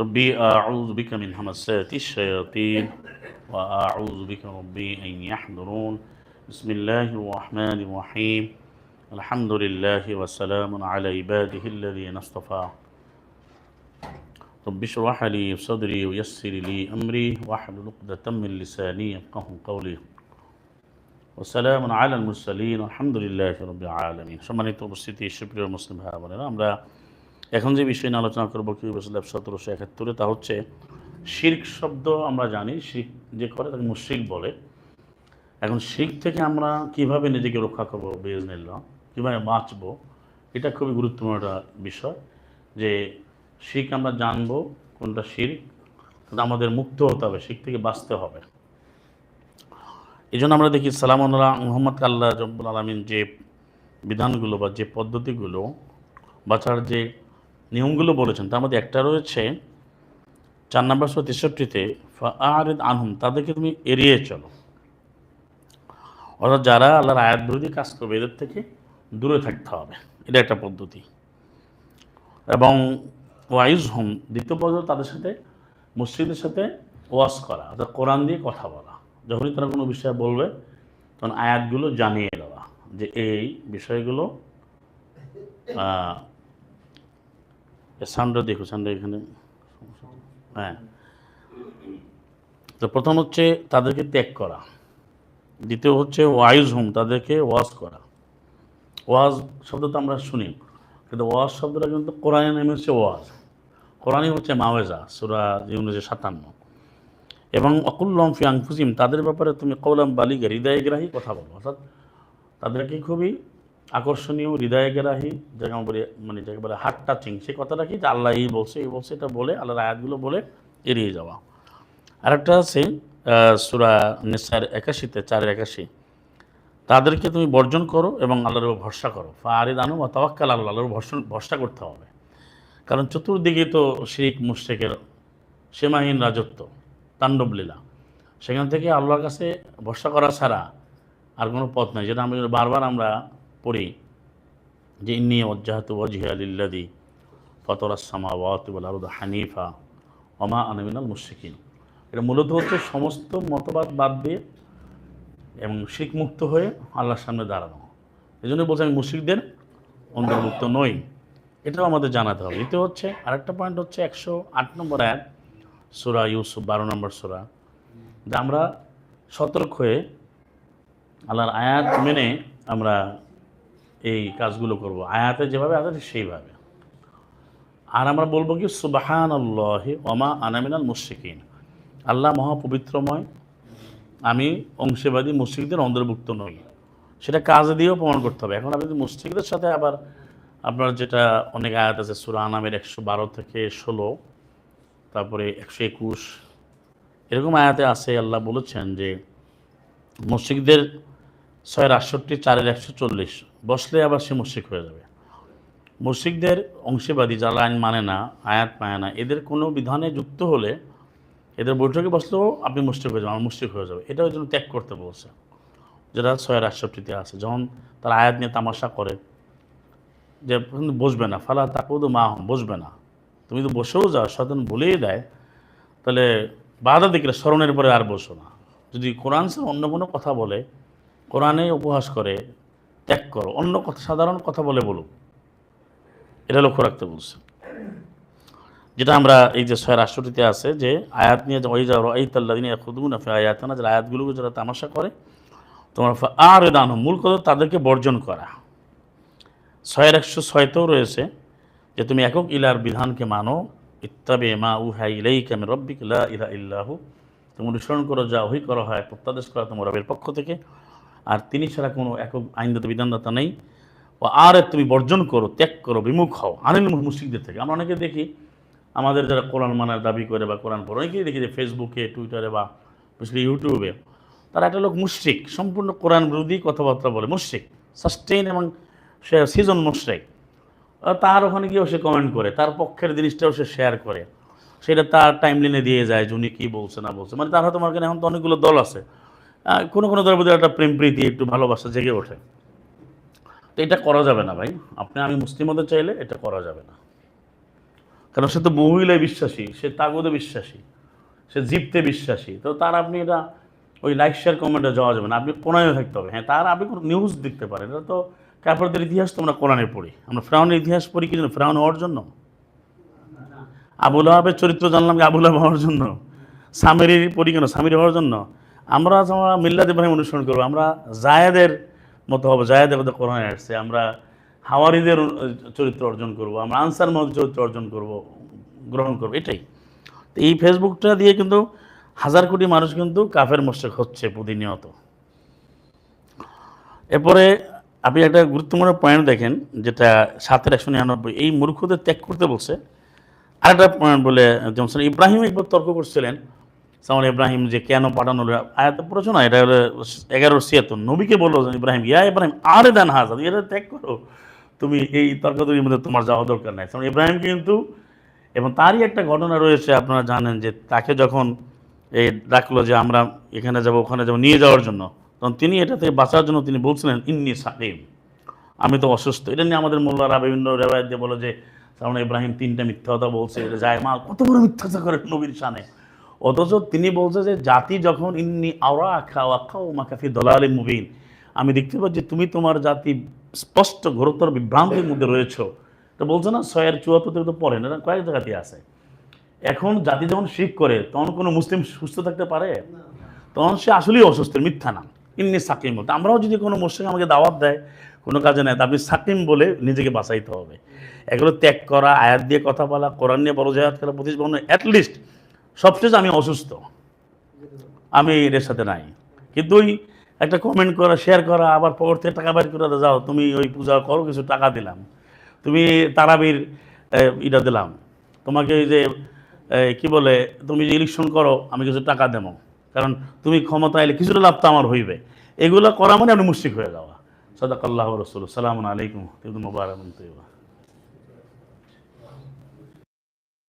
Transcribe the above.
ربي أعوذ بك من همسات الشياطين وأعوذ بك ربي أن يحضرون بسم الله الرحمن الرحيم الحمد لله وسلام على عباده الذين اصطفى رب اشرح لي صدري ويسر لي أمري واحلل عقدة من لساني يفقه قولي ওসালাম আল মুরসালিন আলহামদুলিল্লাহ রবি আলমিন সম্মানিত উপস্থিতি সুপ্রিয় মুসলিম ভাই বোনেরা আমরা এখন যে বিষয় নিয়ে আলোচনা করব কি বসলাম সতেরোশো একাত্তরে, তা হচ্ছে শির্ক শব্দ আমরা জানি শিখ যে করে তাকে মুশিক বলে। এখন শিখ থেকে আমরা কীভাবে নিজেকে রক্ষা করব বেজনিল্লা কীভাবে বাঁচবো? এটা খুবই গুরুত্বপূর্ণ একটা বিষয় যে শিখ আমরা জানব কোনটা কিন্তু আমাদের মুক্ত হতে হবে শিখ থেকে বাঁচতে হবে। এই জন্য আমরা দেখি সালামুল্লাহ মোহাম্মদ আল্লাহ জব্বুল আলমিন যে বিধানগুলো বা যে পদ্ধতিগুলো বাঁচার যে নিয়মগুলো বলেছেন। তার মধ্যে একটা রয়েছে, চার নম্বর শো তেষট্টিতে আরিদ আনহুম তাদেরকে তুমি এড়িয়ে চলো। অর্থাৎ যারা আল্লাহর আয়াত বিরোধী কাজ করবে, এদের থেকে দূরে থাকতে হবে। এটা একটা পদ্ধতি। এবং ওয়াইজ হোম দ্বিতীয় পদ্ধতি তাদের সাথে মসজিদের সাথে ওয়াশ করা, অর্থাৎ কোরআন দিয়ে কথা বলা। যখনই তারা কোনো বিষয়ে বলবে, তখন আয়াতগুলো জানিয়ে দেওয়া যে এই বিষয়গুলো সাউন্ডটা দেখো সাউন্ডটা এখানে। হ্যাঁ। তো প্রথম হচ্ছে তাদেরকে ত্যাগ করা। দ্বিতীয় হচ্ছে ওয়াইজ হোম, তাদেরকে ওয়াজ করা। ওয়াজ শব্দ তো আমরা শুনি, কিন্তু ওয়াজ শব্দটা কিন্তু কোরআনে নেমে হচ্ছে ওয়াজ। কোরআনই হচ্ছে মাওয়েজা, সুরা ইউনিশে সাতান্ন। এবং অকুল্লম ফি আংফুসিম তাদের ব্যাপারে তুমি কৌলাম বালিগে হৃদয়গ্রাহী কথা বলো। অর্থাৎ তাদেরকে খুবই আকর্ষণীয় হৃদয়গ্রাহী যাকে আমরা বলি মানে যাকে বলে হার্ট টাচিং সে কথাটা কি? যে আল্লাহ এই বলছে এই বলছে, এটা বলে, আল্লাহর আয়াতগুলো বলে এড়িয়ে যাওয়া। আরেকটা আছে সুরা নেসার একাশিতে, চারের একাশি। তাদেরকে তুমি বর্জন করো এবং আল্লাহর উপর ভরসা করো। ফারিদ আনু বা তাওয়াক্কাল আল্লাহ আল্লাহর ভরসা ভরসা করতে হবে। কারণ চতুর্দিকে তো শিখ মুশেকের সীমাহীন রাজত্ব, তাণ্ডব লীলা। সেখান থেকে আল্লাহর কাছে ভরসা করা ছাড়া আর কোনো পথ নাই। যেটা আমরা বারবার আমরা পড়ি যে ইন্নি ওজ্জাহাত ওয়াজিহ আলিল্লাদি ফতরাসমা ওয়াতুল আরুদ হানিফা অমা আনমিনাল মুশিকিন এটা মূলত হচ্ছে সমস্ত মতবাদ বাদ দিয়ে এবং শিখ মুক্ত হয়ে আল্লাহর সামনে দাঁড়ানো। এই জন্য বলছে আমি মুশিকদের অন্তর্ভুক্ত নই। এটাও আমাদের জানাতে হবে। এতে হচ্ছে, আরেকটা পয়েন্ট হচ্ছে একশো আট নম্বর এক সুরা ইউসুফ, বারো নম্বর সুরা, যে আমরা সতর্ক হয়ে আল্লাহর আয়াত মেনে আমরা এই কাজগুলো করব। আয়াতে যেভাবে আছে সেইভাবে। আর আমরা বলব কি সুবাহান আল্লাহ ওমা আনামিনাল মুশিকিন আল্লাহ মহাপবিত্রময়, আমি অংশীবাদী মুশিকদের অন্তর্ভুক্ত নই। সেটা কাজ দিয়েও প্রমাণ করতে হবে। এখন আপনি মুশিকদের সাথে আবার আপনার যেটা অনেক আয়াত আছে, সুরা আনামের একশো বারো থেকে ষোলো, তারপরে একশো একুশ, এরকম আয়াতে আছে, আল্লাহ বলেছেন যে মসজিদদের ছয়ের আটষট্টি চারের একশো চল্লিশ। বসলে আবার সে মুশিক হয়ে যাবে। মুশিকদের অংশীবাদী যারা আইন মানে না, আয়াত মানে না, এদের কোনো বিধানে যুক্ত হলে এদের বৈঠকে বসলেও আপনি মুশিক হয়ে যাবেন আমার মুশিক হয়ে যাবে। এটাও জন্য ত্যাগ করতে বলছে। যেটা ছয়ের আটষট্টিতে আছে। যখন তারা আয়াত নিয়ে তামাশা করে, যে বসবে না, ফালা তাকুদ মা বসবে না। তুমি তো বসেও যাও সদন বলেই দেয়। তাহলে বাধা দেখলে স্মরণের পরে আর বসো না। যদি কোরআন অন্য কোনো কথা বলে কোরআনে উপহাস করে, ত্যাগ করো, অন্য কথা, সাধারণ কথা বলে বলুক। এটা লক্ষ্য রাখতে বলছে। যেটা আমরা এই যে ছয় রাষ্ট্রটিতে আছে যে, আয়াত নিয়ে ওই যা এই তাল্লাদিন খুদুন আয়াত না যারা আয়াতগুলোকে যারা তামাশা করে, তোমার আর দান মূল কথা তাদেরকে বর্জন করা। ছয়ের একশো ছয়তেও রয়েছে যে, তুমি একক ইলার বিধানকে মানো, ইত্তাবে মা উহাই ইলাই কামে রব্বিক ইলা ইল্লাহু তুমি অনুসরণ করো যা ওই করা হয়, প্রত্যাদেশ করা তোমার রবের পক্ষ থেকে। আর তিনি ছাড়া কোনো একক আইনদাতা বিধানদাতা নেই। ও আর তুমি বর্জন করো, ত্যাগ করো, বিমুখ হও। আনিল মুসিকদের থেকে। আমরা অনেকে দেখি, আমাদের যারা কোরআন মানার দাবি করে বা কোরআন পড়ে, অনেকেই দেখি যে ফেসবুকে, টুইটারে বা বিশেষ ইউটিউবে, তারা একটা লোক মুশ্রিক, সম্পূর্ণ কোরআন বিরোধী কথাবার্তা বলে, মুশ্রিক সাস্টেইন এবং সে সিজন মুশ্রিক। তার ওখানে গিয়েও সে কমেন্ট করে, তার পক্ষের জিনিসটাও সে শেয়ার করে। সেটা তার টাইম লাইনে দিয়ে যায় যে উনি কী বলছে, না বলছে। মানে তার হয়তো আমার এখন তো অনেকগুলো দল আছে। কোনো কোনো দলের প্রতি একটা প্রেম প্রীতি, একটু ভালোবাসা জেগে ওঠে। তো এটা করা যাবে না ভাই। আপনি, আমি মুসলিম হতে চাইলে এটা করা যাবে না। কারণ সে তো মহিলায় বিশ্বাসী, সে তাগদে বিশ্বাসী, সে জিপতে বিশ্বাসী। তো তার আপনি এটা, ওই লাইক, শেয়ার, কমেন্টে যাওয়া যাবে না। আপনি কোরআনে থাকতে হবে। হ্যাঁ তার আপনি কোনো নিউজ দেখতে পারেন। এটা তো কাপড়দের ইতিহাস তো আমরা কোরআনে পড়ি। আমরা ফ্রাউনের ইতিহাস পড়ি কি জন্য? ফ্রাউন হওয়ার জন্য? আবুল আহাবের চরিত্র জানলাম কি আবুল হওয়ার জন্য? সামিরির পড়ি কেন? সামির হওয়ার জন্য? আমরা আমরা মিল্লাদ ইব্রাহিম অনুসরণ করব। আমরা জায়েদের মতো হব, জায়েদের মতো কোরআনে আসছে। আমরা হাওয়ারিদের চরিত্র অর্জন করব, আমরা আনসার মতো চরিত্র অর্জন করব, গ্রহণ করব, এটাই। তো এই ফেসবুকটা দিয়ে কিন্তু হাজার কোটি মানুষ কিন্তু কাফের মোশেক হচ্ছে প্রতিনিয়ত। এরপরে আপনি একটা গুরুত্বপূর্ণ পয়েন্ট দেখেন, যেটা সাতের একশো নিরানব্বই, এই মূর্খদের ত্যাগ করতে বলছে। আরেকটা পয়েন্ট বলে স্যার ইব্রাহিম একবার তর্ক করছিলেন সামন ইব্রাহিম যে কেন পাঠানো হলো, আয়াত পড়েছো না? এটা হলো এগারো ছিয়াত্তর। নবীকে বলল ইব্রাহিম, ইয়া ইব্রাহিম আরে দেন হাজার, এটা ত্যাগ করো। তুমি এই তর্কাতর্কির মধ্যে তোমার যাওয়া দরকার নাই। কারণ ইব্রাহিম কিন্তু, এবং তারই একটা ঘটনা রয়েছে, আপনারা জানেন যে তাকে যখন এই ডাকলো যে, আমরা এখানে যাব, ওখানে যাব, নিয়ে যাওয়ার জন্য। তখন তিনি এটা থেকে বাঁচার জন্য তিনি বলছিলেন, ইন্নি সাকিম আমি তো অসুস্থ। এটা নিয়ে আমাদের মোল্লারা বিভিন্ন রেওয়ায়ত দিয়ে বলো যে সামনে ইব্রাহিম তিনটা মিথ্যা কথা বলছে, এটা যায় মা কত বড় মিথ্যাচা করে নবীর সানে অথচ তিনি বলছে যে জাতি যখন ইন্নি আওরা আখা আখা ও মাকাফি দলালি মুবিন, আমি দেখতে পাচ্ছি তুমি তোমার জাতি স্পষ্ট ঘোরতর বিভ্রান্তির মধ্যে রয়েছো। তো বলছে না, ছয়ের চুয়াত্তর তো পড়ে না কয়েক জায়গাতে আছে। এখন জাতি যখন শিখ করে, তখন কোনো মুসলিম সুস্থ থাকতে পারে? তখন সে আসলেই অসুস্থ, মিথ্যা না। ইন্নি সাকিম বলতে আমরাও যদি কোনো মুসলিম আমাকে দাওয়াত দেয়, কোনো কাজে নেয় আপনি সাকিম বলে নিজেকে বাঁচাইতে হবে। এগুলো ত্যাগ করা, আয়াত দিয়ে কথা বলা, কোরআন নিয়ে বড় জাহাজ করা প্রতিষ্ঠা অ্যাটলিস্ট সবচেয়ে আমি অসুস্থ। আমি এদের সাথে নাই। কিন্তু ওই একটা কমেন্ট করা শেয়ার করা, আবার পর থেকে টাকা বাইর করে যাও তুমি ওই পূজা করো, কিছু টাকা দিলাম। তুমি তারাবির ইটা দিলাম। তোমাকে ওই যে কি বলে, তুমি যে ইলেকশন করো, আমি কিছু টাকা দেবো। কারণ তুমি ক্ষমতা এলে কিছুটা লাভ তো আমার হইবে। এগুলো করা মানে আপনি মুশিক হয়ে যাওয়া। সদাক আল্লাহ রসুল সালাম আলাইকুম। মুবারক